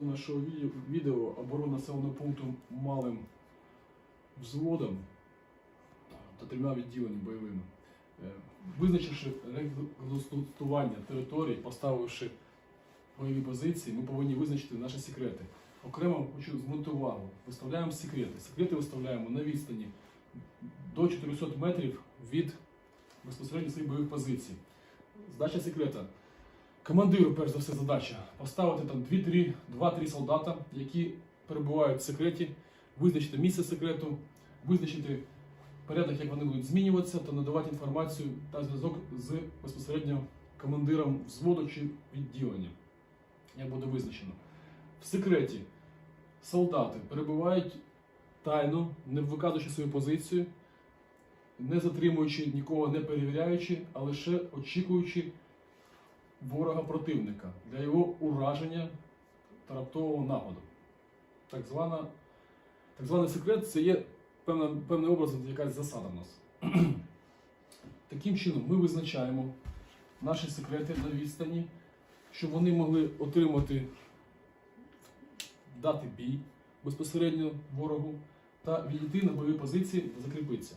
нашого відео оборона населеного пункту малим взводом та трьома відділеннями бойовими. Е, Визначивши реконструктування території, поставивши бойові позиції, ми повинні визначити наші секрети. Окремо хочу звернути увагу. Виставляємо секрети. Секрети виставляємо на відстані до 400 метрів від безпосередньо своїх бойових позицій. Задача секрета. Командиру, перш за все, задача поставити там 2-3 2-3 солдата, які перебувають в секреті, визначити місце секрету, визначити порядок, як вони будуть змінюватися, та надавати інформацію та зв'язок з безпосередньо командиром взводу чи відділення. Як буде визначено. В секреті солдати перебувають тайно, не виказуючи свою позицію, не затримуючи нікого, не перевіряючи, а лише очікуючи ворога противника для його ураження та раптового нападу. Так, звана, так званий секрет це є певна, певний образ, якась засада в нас. Таким чином ми визначаємо наші секрети на відстані, щоб вони могли отримати, дати бій безпосередньо ворогу та відійти на бойові позиції та закріпитися.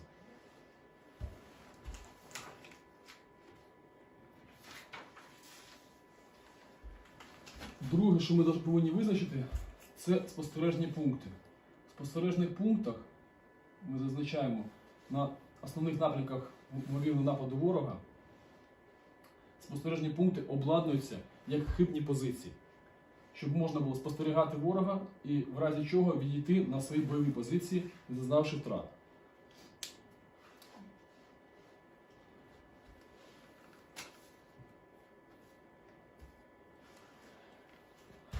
Друге, що ми повинні визначити, це спостережні пункти. В спостережних пунктах ми зазначаємо на основних напрямках ймовірного нападу ворога. Спостережні пункти обладнуються як хибні позиції, щоб можна було спостерігати ворога і в разі чого відійти на свої бойові позиції, не зазнавши втрат.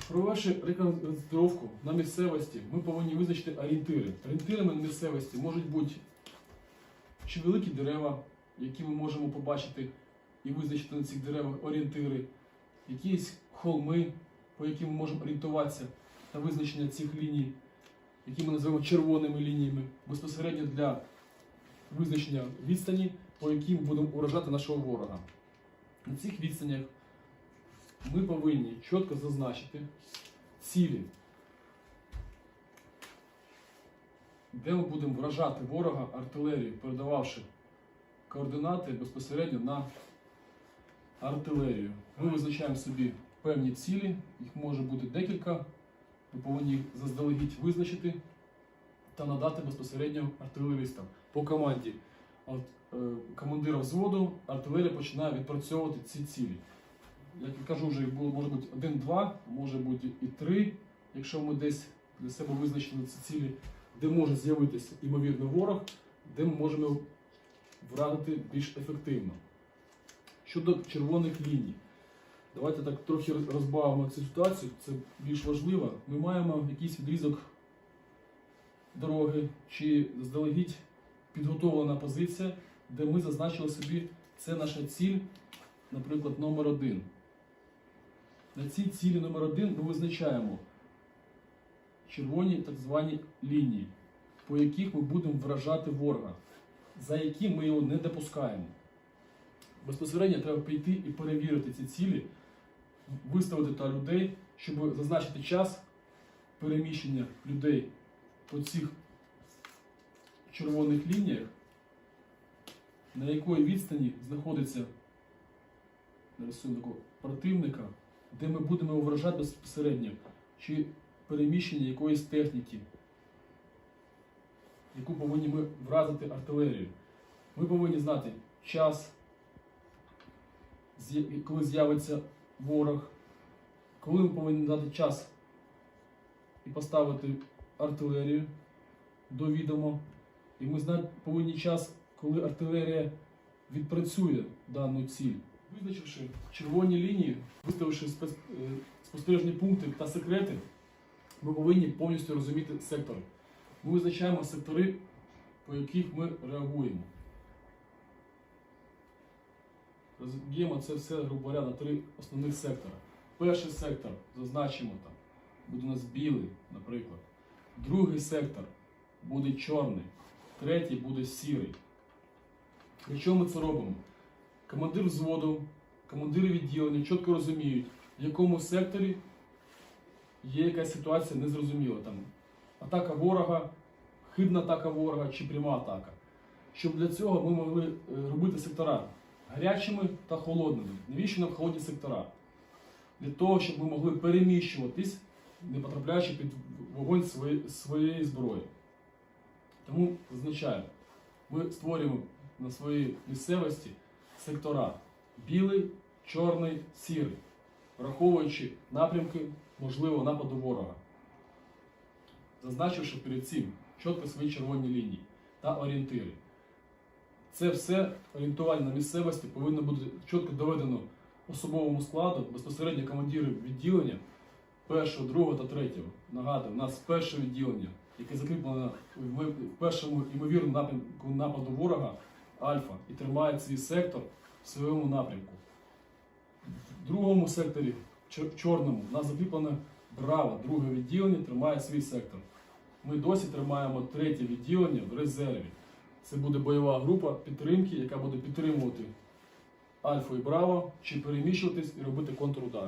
Провівши реконструктировку на місцевості, ми повинні визначити орієнтири. Орієнтирами на місцевості можуть бути чи великі дерева, які ми можемо побачити і визначити на цих деревах орієнтири, якісь холми, по яким ми можемо орієнтуватися та визначення цих ліній, які ми називаємо червоними лініями, безпосередньо для визначення відстані, по яким будемо уражати нашого ворога. На цих відстанях ми повинні чітко зазначити цілі, де ми будемо вражати ворога артилерію, передававши координати безпосередньо на артилерію. Ми визначаємо собі певні цілі, їх може бути декілька. Ми повинні їх заздалегідь визначити та надати безпосередньо артилеристам. По команді е, командира взводу артилерія починає відпрацьовувати ці цілі. Як я кажу, вже їх було може бути один-два, може бути і три, якщо ми десь для себе визначили ці цілі, де може з'явитися імовірно ворог, де ми можемо врадити більш ефективно. Щодо червоних ліній, давайте так трохи розбавимо цю ситуацію, це більш важливо. Ми маємо якийсь відрізок дороги чи заздалегідь підготовлена позиція, де ми зазначили собі, це наша ціль, наприклад, номер один. На цій цілі номер один ми визначаємо червоні так звані лінії, по яких ми будемо вражати ворога, за які ми його не допускаємо. Безпосередньо треба прийти і перевірити ці цілі, виставити та людей, щоб зазначити час переміщення людей по цих червоних лініях, на якої відстані знаходиться нарисуємо такого противника, де ми будемо вражати безпосередньо, чи переміщення якоїсь техніки, яку повинні ми вразити артилерію. Ми повинні знати час, коли з'явиться ворог, коли ми повинні дати час і поставити артилерію до відомо. І ми повинні час, коли артилерія відпрацює дану ціль. Визначивши червоні лінії, виставивши е, спостережні пункти та секрети, ми повинні повністю розуміти сектори. Ми визначаємо сектори, по яких ми реагуємо. Розб'ємо це все, грубо говоря, на три основних сектора. Перший сектор зазначимо там, буде у нас білий, наприклад. Другий сектор буде чорний, третій буде сірий. Для чого ми це робимо? Командир взводу, командири відділення чітко розуміють, в якому секторі є якась ситуація незрозуміла. Там атака ворога, хибна атака ворога чи пряма атака. Щоб для цього ми могли е, робити сектора гарячими та холодними. Навіщо нам холодні сектора? Для того, щоб ми могли переміщуватись, не потрапляючи під вогонь своєї, зброї. Тому зазначаю, ми створюємо на своїй місцевості сектора білий, чорний, сірий, враховуючи напрямки можливого нападу ворога, зазначивши перед цим чітко свої червоні лінії та орієнтири. Це все орієнтування на місцевості повинно бути чітко доведено особовому складу, безпосередньо командирів відділення першого, другого та третього. Нагадую, у нас перше відділення, яке закріплено в першому ймовірному напрямку нападу ворога Альфа і тримає свій сектор в своєму напрямку. В другому секторі, чор- чорному, у нас закріплено Браво, друге відділення тримає свій сектор. Ми досі тримаємо третє відділення в резерві. Це буде бойова група підтримки, яка буде підтримувати Альфа і Браво, чи переміщуватись і робити контрудари.